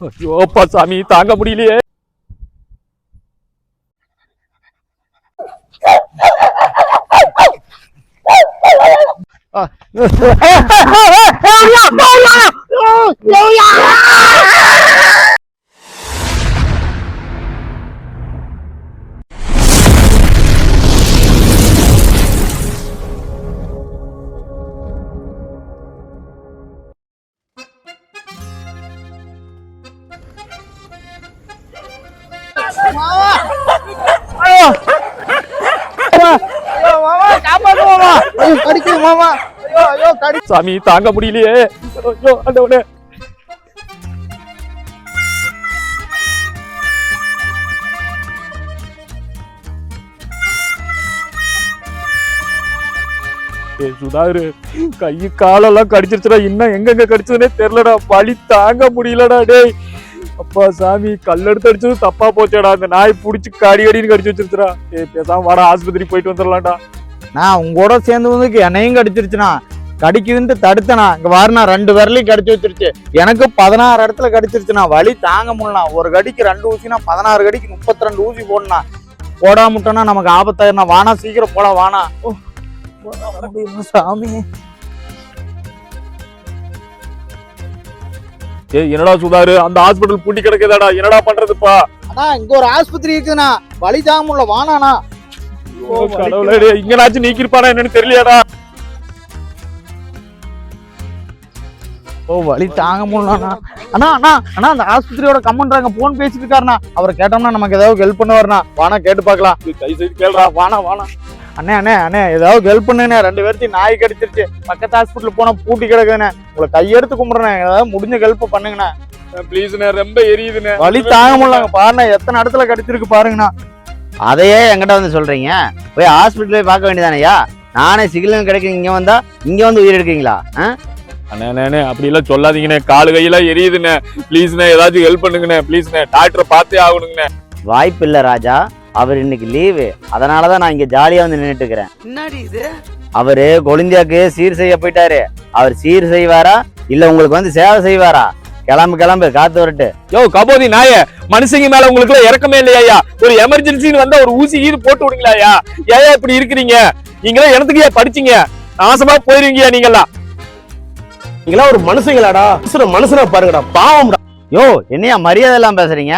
ஐயோ அப்பா சாமி தாங்க முடியலையே கடிக்குது சாமி தாங்க முடியலையே. ஐயோ ஆண்டவனே ஏய் சுதாரு கை காலெல்லாம் கடிச்சிருச்சுடா. இன்னும் எங்கெங்க கடிச்சதுன்னே தெரியலடா. வழி தாங்க முடியலடா டேய். அப்பா சாமி கல்லெடுத்து அடிச்சது தப்பா போச்சேடா. அந்த நாய் புடிச்சு கடி கடின்னு கடிச்சு வச்சிருச்சுடா. ஏய் பேசாம வாடா ஆஸ்பத்திரி போயிட்டு வந்துடலாம்டா நான் உங்களோட சேர்ந்து வந்து என்னையும் கடிச்சிருச்சுண்ணா. கடிக்குதுன்ட்டு தடுத்தனா இங்க வாருண்ணா ரெண்டு விரலையும் கடிச்சு வச்சிருச்சு. எனக்கு பதினாறு இடத்துல கடிச்சிருச்சுண்ணா. வலி தாங்க முடியல ஒரு கடிக்கு ரெண்டு ஊசினா பதினாறு கடிக்கு முப்பத்தி ரெண்டு ஊசி போடணும் போடாம விட்டோம்னா நமக்கு ஆபத்தாயிருண்ணா வானா சீக்கிரம் வானா போட முடியுமா சாமி. ஏய் என்னடா சுதாரு அந்த ஹாஸ்பிட்டல் பூட்டி கிடக்குதாடா. என்னடா பண்றதுப்பா? அண்ணா இங்க ஒரு ஆஸ்பத்திரி இருக்குதுண்ணா. வலி தாங்க முடியல வானாண்ணா. ஓ, கடவுளே இங்கனாச்சும் நீக்கிருப்பானா என்னன்னு தெரியலையாடா. ஓ வலி தாங்க முடியலண்ணா அண்ணா அண்ணா அண்ணா அந்த ஆஸ்பத்திரியோட கம்மன்றாங்க போன் பேசிட்டு இருக்காருண்ணா. அவரை கேட்டோம்னா நமக்கு ஏதாவது ஹெல்ப் பண்ணுவாருண்ணா. வானா கேட்டு பார்க்கலாம். செய்து கேளுடா. வானா வானா அண்ணே அண்ணே அண்ணே ஏதாவது ஹெல்ப் பண்ணுண்ணே ரெண்டு பேர்த்தையும் நாய் கடிச்சிருச்சு. பக்கத்து ஹாஸ்பிட்டல் போனா பூட்டி கிடக்குதுண்ணே. உங்களை கையெடுத்து கும்பிடுறேன் ஏதாவது முடிஞ்ச ஹெல்ப் பண்ணுங்கண்ணே. ப்ளீஸ்ண்ணே ரொம்ப எரியுதுண்ணே. வலி தாங்க முடியலங்க. பாருண்ணே எத்தனை இடத்துல கடிச்சிருக்கு பாருங்கண்ணா. அதையே என்கிட்ட வந்து சொல்றீங்க? போய் ஹாஸ்பிட்டல் பார்க்க வேண்டியதானேயா நானே சிகிச்சை கிடைக்க இங்க வந்தா இங்க வந்து உயிர் எடுக்கீங்களா ஆ? அண்ணே அண்ணே, அண்ணே அப்படி எல்லாம் சொல்லாதீங்கண்ணே. காலு கையெல்லாம் எரியுதுண்ணே. ப்ளீஸ்ண்ணே ஏதாச்சும் ஹெல்ப் பண்ணுங்கண்ணே. ப்ளீஸ்ண்ணே டாக்டரை பார்த்தே ஆகணுங்கண்ணே. வாய்ப்பு இல்ல ராஜா. அவர் இன்னைக்கு லீவு அதனாலதான் நான் இங்க ஜாலியா வந்து நின்னுட்டு இருக்கிறேன் என்னடி இது? அவரு கொழுந்தியாக்கு சீர் செய்ய போயிட்டாரு. அவர் சீர் செய்வாரா? இல்ல உங்களுக்கு வந்து சேவை செய்வாரா? கிளம்பு கிளம்பு காத்து வரட்டு. யோ கபோதி நாய மனுஷங்க மேல உங்களுக்கு எல்லாம் இறக்கமே இல்லையா ஒரு எமர்ஜென்சின்னு வந்தா ஒரு ஊசி ஈடு போட்டு விடுங்களாயா ஏயா இப்படி இருக்கிறீங்க? நீங்களாம் எனத்துக்கு படிச்சீங்க? நாசமா போயிருவீங்கயா நீங்கெல்லாம் நீங்களாம் ஒரு மனுஷங்களாடா மனுஷனா பாருங்கடா பாவம்டா. யோ என்னையா மரியாதை எல்லாம் பேசுறீங்க?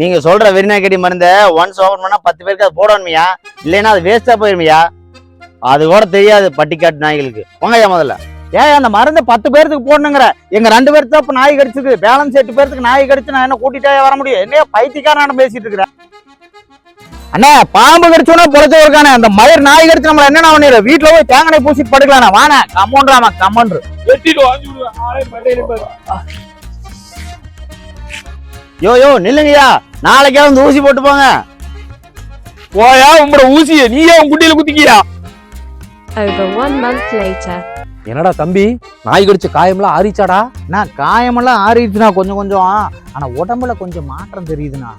நீங்க சொல்ற வெறிநாய்க்கடி மருந்த ஒன்ஸ் ஓபன் பண்ணா பத்து பேருக்கு அது போடணுமையா? இல்லைன்னா அது வேஸ்டா போயிருமையா? அது கூட தெரியாது பட்டிக்காட்டு நாய்களுக்கு. போங்கய்யா முதல்ல. ஏன் அந்த மருந்து பத்து பேர்த்துக்கு போடணுங்கிற. எங்க ரெண்டு பேருக்கு தான் இப்ப நாய் கடிச்சது பேலன்ஸ் எட்டு பேர்த்துக்கு நாய் கடிச்சு நான் என்ன கூட்டிட்டே வர முடியும்? என்னைய பைத்தியக்காரன் பேசிட்டு இருக்கிறேன் அண்ணே பாம்பு கடிச்சோன்னா பொழைச்ச இருக்கானே அந்த மயிர் நாய் கடிச்சு நம்மள என்ன பண்ணிடு வீட்டுல போய் தேங்காய் பூசிட்டு படுக்கலாம் வாண கம்மோன்றாமா கம்மன்று. யோ யோ நில்லுங்கய்யா. நாளைக்கே வந்து ஊசி போட்டு போங்க. போயா உங்களோட ஊசிய நீயே உன் குட்டியில குத்திக்கியா? Over one month later. என்னடா தம்பி நாய் கடிச்ச காயம்லாம் ஆறிச்சாடா? நான் காயமெல்லாம் ஆறிடுச்சுண்ணா கொஞ்சம் கொஞ்சம். ஆனா உடம்புல கொஞ்சம் மாற்றம் தெரியுதுண்ணா.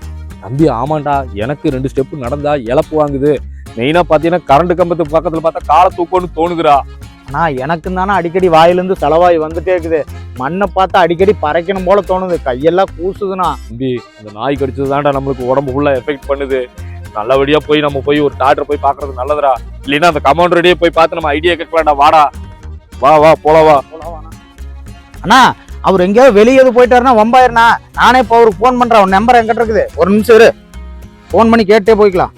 தம்பி ஆமாண்டா. எனக்கு ரெண்டு ஸ்டெப் நடந்தா இழப்பு வாங்குது. மெயினா பாத்தீங்கன்னா கரண்ட் கம்பத்து பக்கத்துல பார்த்தா காலை தூக்கம்னு தோணுதுடா. ஆனா எனக்கு தானே அடிக்கடி வாயிலிருந்து தலைவாய் வந்துட்டே இருக்குது. மண்ணை பார்த்தா அடிக்கடி பறைக்கணும் போல தோணுது. கையெல்லாம் கூசுதுண்ணா. தம்பி அந்த நாய் கடிச்சது தான்டா நம்மளுக்கு உடம்பு ஃபுல்லா எஃபெக்ட் பண்ணுது. நல்லபடியா போய் நம்ம போய் ஒரு டாக்டர் போய் பாக்குறது நல்லதுடா. இல்லைன்னா அந்த கமாண்டரடியே போய் பார்த்து நம்ம ஐடியா கேட்கலாம்டா. வாடா. வா வா போலாம் வா. அண்ணா அவர் எங்கேயாவது வெளியே போயிட்டாருன்னா வம்பாயிருண்ணா. நானே இப்போ அவருக்கு ஃபோன் பண்றேன். அவன் நம்பர் என்கிட்ட இருக்குது. ஒரு நிமிஷம் இரு. ஃபோன் பண்ணி கேட்டே போய்க்கலாம்.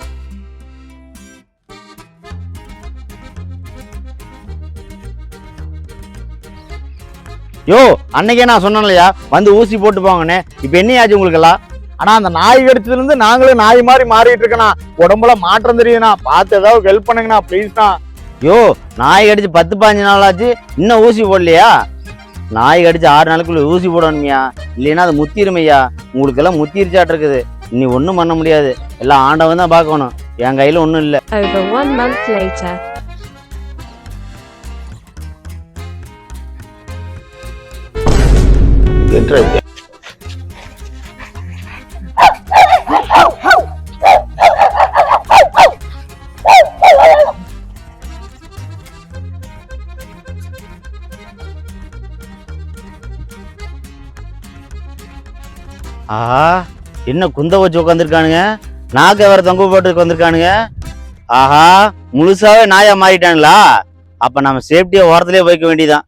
யோ அன்னைக்கே நான் சொன்னேன் இல்லையா வந்து ஊசி போட்டு போங்கன்னு இப்போ என்னையாச்சு உங்களுக்கெல்லாம் ஆனா அந்த நாய் கடிச்சதுல இருந்து நாங்களும் நாய் மாதிரி மாறிட்டு இருக்கேண்ணா உடம்புல மாற்றம் தெரியுண்ணா பார்த்து ஏதாவது ஹெல்ப் பண்ணுங்கண்ணா ப்ளீஸ்ண்ணா யோ நாய் கடிச்சு பத்து பாஞ்சு நாள் ஆச்சு இன்னும் ஊசி போடலையா? நாய் கடிச்சு ஆறு நாளுக்குள்ள ஊசி போடணுமையா. இல்லைன்னா அது முத்திருமையா? உங்களுக்கு எல்லாம் முத்திருச்சாட்டு இருக்குது இனி ஒன்றும் பண்ண முடியாது. எல்லாம் ஆண்டவன் தான் பார்க்கணும். என் கையில ஒன்றும் இல்லை. என்று ஆஹா என்ன குந்த வச்சு உட்காந்துருக்கானுங்க நாக்க வேற தொங்க போட்டு உட்காந்துருக்கானுங்க ஆஹா முழுசாவே நாயா மாறிட்டானுங்களா? அப்ப நம்ம சேஃப்டியா ஓரத்துலயே போய்க்க வேண்டியதான்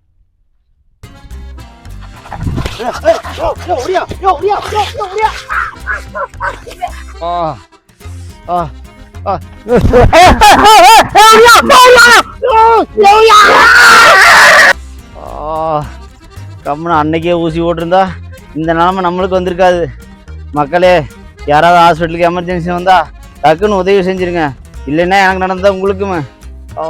கம்முன்னு அன்னைக்கே ஊசி போட்டிருந்தா இந்த நிலமை நம்மளுக்கு வந்திருக்காது மக்களே யாராவது ஹாஸ்பிட்டலுக்கு எமர்ஜென்சி வந்தா டக்குன்னு உதவி செஞ்சிருங்க இல்லைன்னா எனக்கு நடந்தா உங்களுக்குமே ஓ